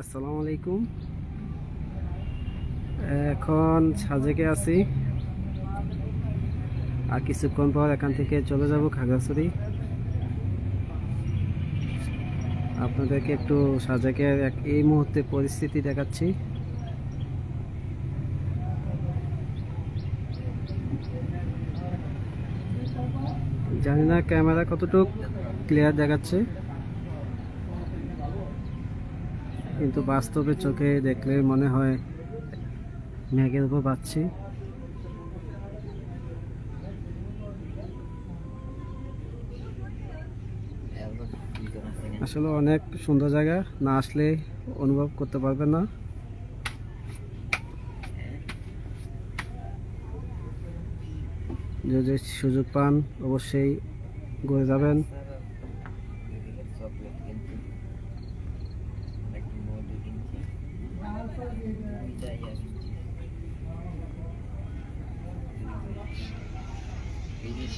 আসসালামু আলাইকুম। এখন সাজেকে আছি। আর কিছুক্ষণ পর এখান থেকে চলে যাব খাগড়াছড়ি। আপনাদেরকে একটু সাজেকের এক এই মুহূর্তে পরিস্থিতি দেখাচ্ছি। জানি না ক্যামেরা কতটুক ক্লিয়ার দেখাচ্ছে। কিন্তু বাস্তবে চোখে দেখলে মনে হয় মেঘের উপর পাচ্ছি। আসলে অনেক সুন্দর জায়গা, না আসলে অনুভব করতে পারবেন না। যদি সুযোগ পান, অবশ্যই ঘুরে যাবেন।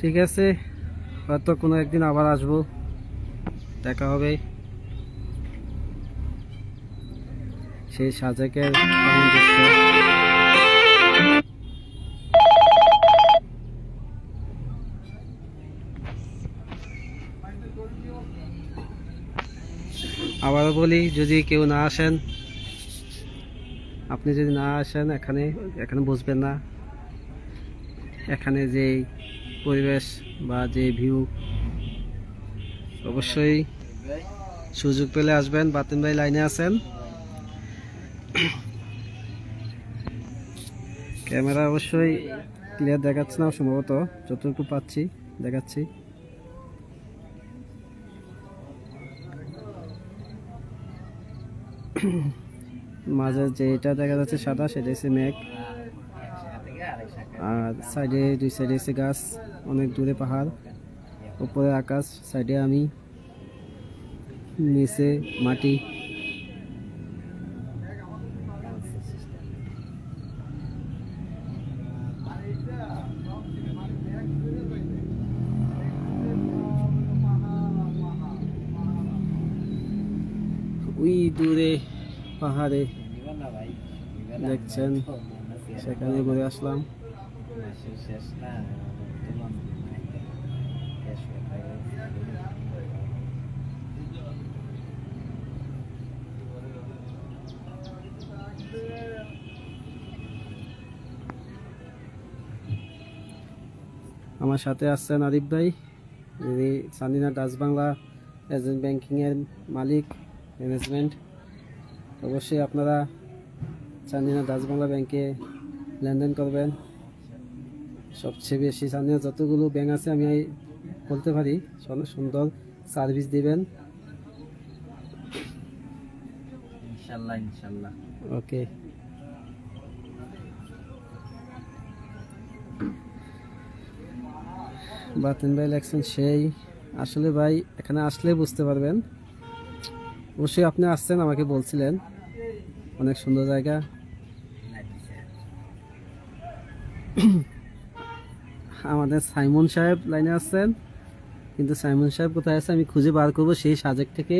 ঠিক আছে হয়তো কোনো একদিন আবার আসব। দেখা হবে। সেই সাজেকের বলি, যদি কেউ না আসেন, আপনি যদি না আসেন, এখানে এখানে বুঝবেন না। এখানে যে পরিবেশ বা যে ভিউ অবশ্যই সুযোগ পেলে আসবেন। বাতিন ভাই লাইনে আছেন। ক্যামেরা অবশ্যই ক্লিয়ার দেখাচ্ছে না, সম্ভবত যতটুকু পাচ্ছি, দেখাচ্ছি। মাঝে যেটা দেখা যাচ্ছে সাদা, সেটা হচ্ছে শাখা আর সাইডে দুই সাইডে হচ্ছে গাছ, অনেক দূরে পাহাড়। উপরে আকাশ, সাইডে আমি। নিচে মাটি। ওই দূরে পাহাড়ে। দেখছেন, সেখানে ঘুরে আসলাম আমার সাথে আসছেন আরিফ ভাই, যিনি সান্দিনা ডাচ বাংলা এজেন্ট ব্যাংকিংয়ের মালিক ম্যানেজমেন্ট অবশ্যই আপনারা চান্দিনা ডাচ বাংলা ব্যাংকে লেনদেন করবেন। সবচেয়ে বেশি চান্দিনা যতগুলো ব্যাংক আছে আমি বলতে পারি সন- সুন্দর সার্ভিস দিবেন। ইনশাল্লাহ ইনশাল্লাহ। ওকে বাতেন ভাই লেখছেন সেই। আসলে ভাই এখানে আসলে বুঝতে পারবেন। অবশ্যই আপনি আসছেন, আমাকে বলছিলেন। অনেক সুন্দর জায়গা। আমাদের সাইমন সাহেব লাইনে আসছেন। কিন্তু সাইমন সাহেব কোথায় আছে? আমি খুঁজে বার করব সেই সাজেক থেকে।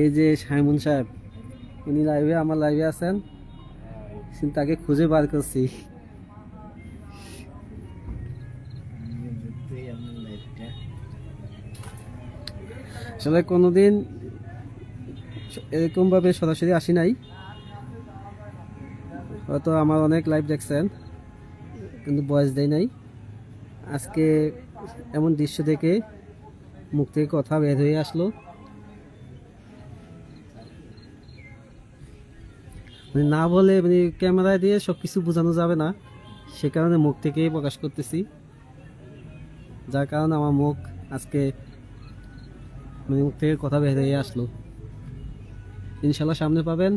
এই যে সাইমন সাহেব, উনি লাইভে আমার লাইভে আছেন। তাকে খুঁজে বার করছি। আসলে কোনোদিন এরকমভাবে সরাসরি আসি নাই। হয়তো আমার অনেক লাইভ দেখছেন, কিন্তু বয়স দেয় নাই। আজকে এমন দৃশ্য দেখে মুখ থেকে কথা বের হয়ে আসলো। মানে না বলে মানে ক্যামেরায় দিয়ে সব কিছু বোঝানো যাবে না, সে কারণে মুখ থেকেই প্রকাশ করতেছি। যার কারণে আমার মুখ আজকে মানে মুখ থেকে কথা বের হয়ে আসলো। ইনশাল্লাহ সামনে পাবেন।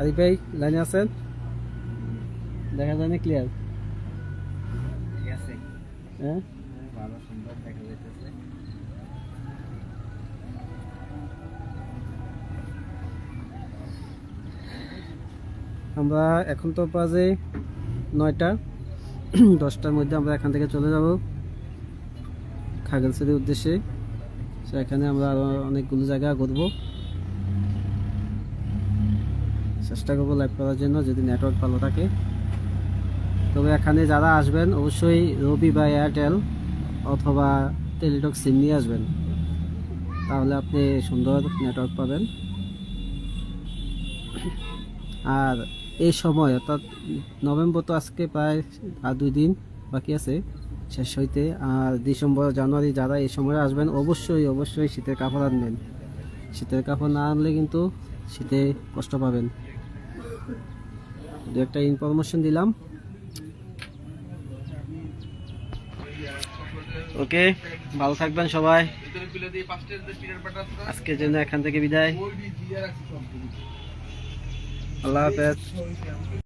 আরিফ ভাই লাইনে আছেন? দেখা যায় না ক্লিয়ার হ্যাঁ? ভালো সুন্দর দেখা যাইতেছে। আমরা এখন তো বাজে নয়টা, দশটার মধ্যে আমরা এখান থেকে চলে যাব। খাগেলসের উদ্দেশ্যে। তো এখানে আমরা আরও অনেকগুলো জায়গা ঘুরবো। চেষ্টা করব লাইভ করার জন্য, যদি নেটওয়ার্ক ভালো থাকে। তবে এখানে যারা আসবেন, অবশ্যই রবি বা এয়ারটেল অথবা টেলিটক সিম নিয়ে আসবেন। তাহলে আপনি সুন্দর নেটওয়ার্ক পাবেন। আর এই সময়, অর্থাৎ নভেম্বর তো আজকে প্রায় আর দুই দিন বাকি আছে, শেষ হইতে, আর ডিসেম্বর, জানুয়ারি যারা এই সময় আসবেন, অবশ্যই অবশ্যই শীতের কাপড় আনবেন। শীতের কাপড় না আনলে কিন্তু শীতে কষ্ট পাবেন। দু একটা ইনফরমেশন দিলাম। ওকে ভালো থাকবেন সবাই। আজকের জন্য এখান থেকে বিদায়। আল্লাহ হাফেজ।